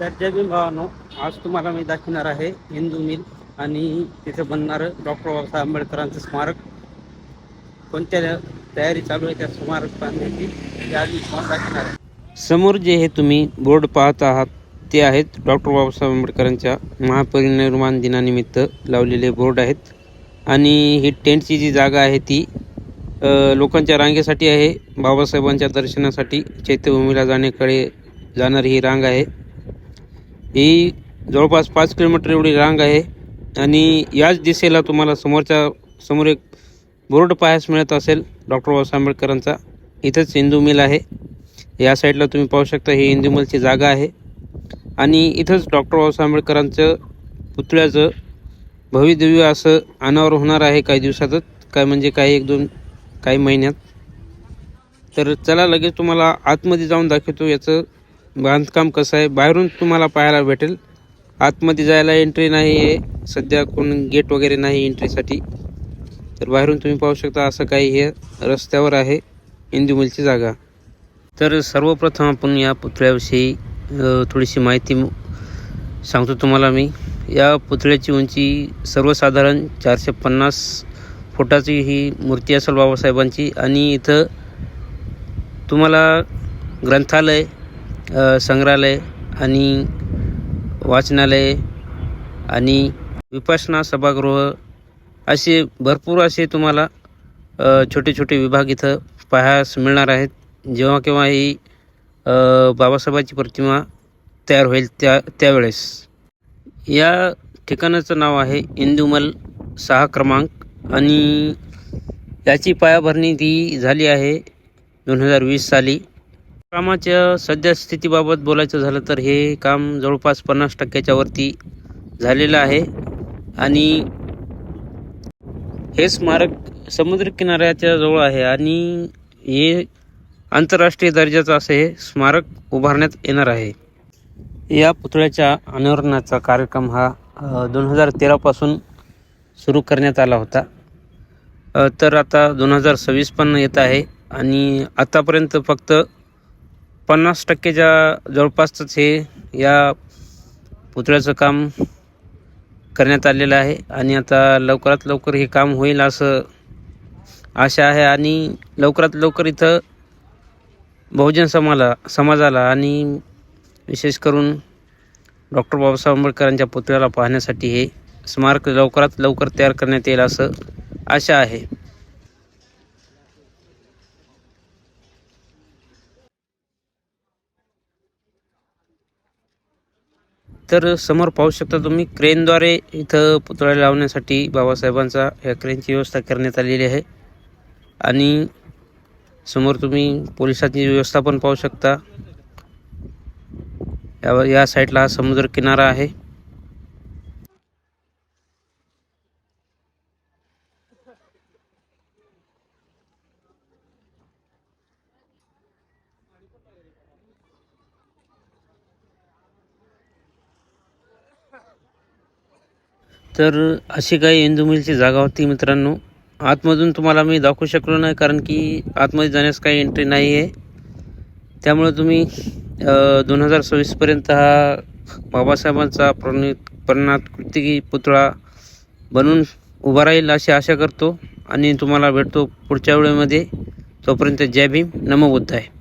तर भावानो आज तुम्हाला मी दाखवणार आहे हिंदू मिल आणि तिथे बनणारं डॉक्टर बाबासाहेब आंबेडकरांचं स्मारक. कोणत्या तयारी चालू आहे त्या स्मारक बांधण्याची ते तुम्हाला दाखवणार आहे. समोर जे हे तुम्ही बोर्ड पाहत आहात ते आहेत डॉक्टर बाबासाहेब आंबेडकरांच्या महापरिनिर्माण दिनानिमित्त लावलेले बोर्ड आहेत. आणि ही टेंटची जी जागा आहे ती लोकांच्या रांगेसाठी आहे. बाबासाहेबांच्या दर्शनासाठी चैत्यभूमीला जाण्याकडे जाणारी ही रांग आहे. ही जवळपास पाच किलोमीटर एवढी रांग आहे. आणि याच दिशेला तुम्हाला समोरच्या समोर एक बोर्ड पाहायस मिळत असेल डॉक्टर बाबासाहेब आंबेडकरांचा. इथंच हिंदू मिल आहे. या साईडला तुम्ही पाहू शकता ही हिंदू मिलची जागा आहे. आणि इथंच डॉक्टर बाबासाहेब आंबेडकरांचं पुतळ्याचं भविदिव्य असं अनावर होणार आहे काही दिवसातच काय म्हणजे काही एक दोन काही महिन्यात. तर चला लगेच तुम्हाला आतमध्ये जाऊन दाखवतो याचं बांधकाम कसं आहे? बाहेरून तुम्हाला पाहायला भेटेल. आतमध्ये जायला एंट्री नाही आहे. सध्या कोण गेट वगैरे नाही एंट्रीसाठी तर बाहेरून तुम्ही पाहू शकता असं काही हे रस्त्यावर आहे. इंदुमिलची जागा. तर सर्वप्रथम आपण या पुतळ्याविषयी थोडीशी माहिती सांगतो तुम्हाला मी. या पुतळ्याची उंची सर्वसाधारण चारशे पन्नास फुटाची ही मूर्ती असेल बाबासाहेबांची. आणि इथं तुम्हाला ग्रंथालय संग्रहालय आणि वाचनालय आणि विपासना सभागृह असे भरपूर असे तुम्हाला छोटे छोटे विभाग इथं पाहायस मिळणार आहेत. जेव्हा केव्हा ही बाबासाहेबांची बाबासाहेबाची प्रतिमा तयार होईल त्या त्यावेळेस. या ठिकाणाचं नाव आहे इंदुमल सहा क्रमांक आणि याची पायाभरणी ती झाली आहे दोन हजार वीस साली. कामाच्या सध्या स्थितीबाबत बोलायचं झालं तर हे काम जवळपास पन्नास टक्क्याच्या वरती झालेलं आहे. आणि हे स्मारक समुद्रकिनाऱ्याच्या जवळ आहे आणि हे आंतरराष्ट्रीय दर्जाचं असं हे स्मारक उभारण्यात येणार आहे. या पुतळ्याच्या अनावरणाचा कार्यक्रम हा दोन हजार तेरापासून सुरू करण्यात आला होता. तर आता दोन हजार सव्वीस पण येत आहे आणि आतापर्यंत फक्त पन्नास टक्केच्या जवळपासच हे या पुतळ्याचं काम करण्यात आलेलं आहे. आणि आता लवकरात लवकर हे काम होईल असं आशा आहे. आणि लवकरात लवकर इथं बहुजन समाला समाजाला आणि विशेष करून डॉक्टर बाबासाहेब आंबेडकरांच्या पुतळ्याला पाहण्यासाठी हे स्मारक लवकरात लवकर तयार करण्यात येईल असं आशा आहे. तर समोर पाहू शकता तुम्ही क्रेनद्वारे इथं पुतळा लावण्यासाठी बाबासाहेबांचा या क्रेनची व्यवस्था करण्यात आलेली आहे. आणि समोर तुम्ही पोलिसांची व्यवस्था पण पाहू शकता. या या साईडला हा समुद्र किनारा आहे. तर अशी काही इंदू जागा होती मित्रांनो. आतमधून तुम्हाला मी दाखवू शकलो नाही कारण की आतमध्ये जाण्यास काही एंट्री नाही आहे. त्यामुळे तुम्ही दोन हजार सव्वीसपर्यंत हा बाबासाहेबांचा प्रणि कृतिकी पुतळा बनून उभा राहील अशी आशा करतो. आणि तुम्हाला भेटतो पुढच्या वेळेमध्ये तोपर्यंत जय भीम. नमो आहे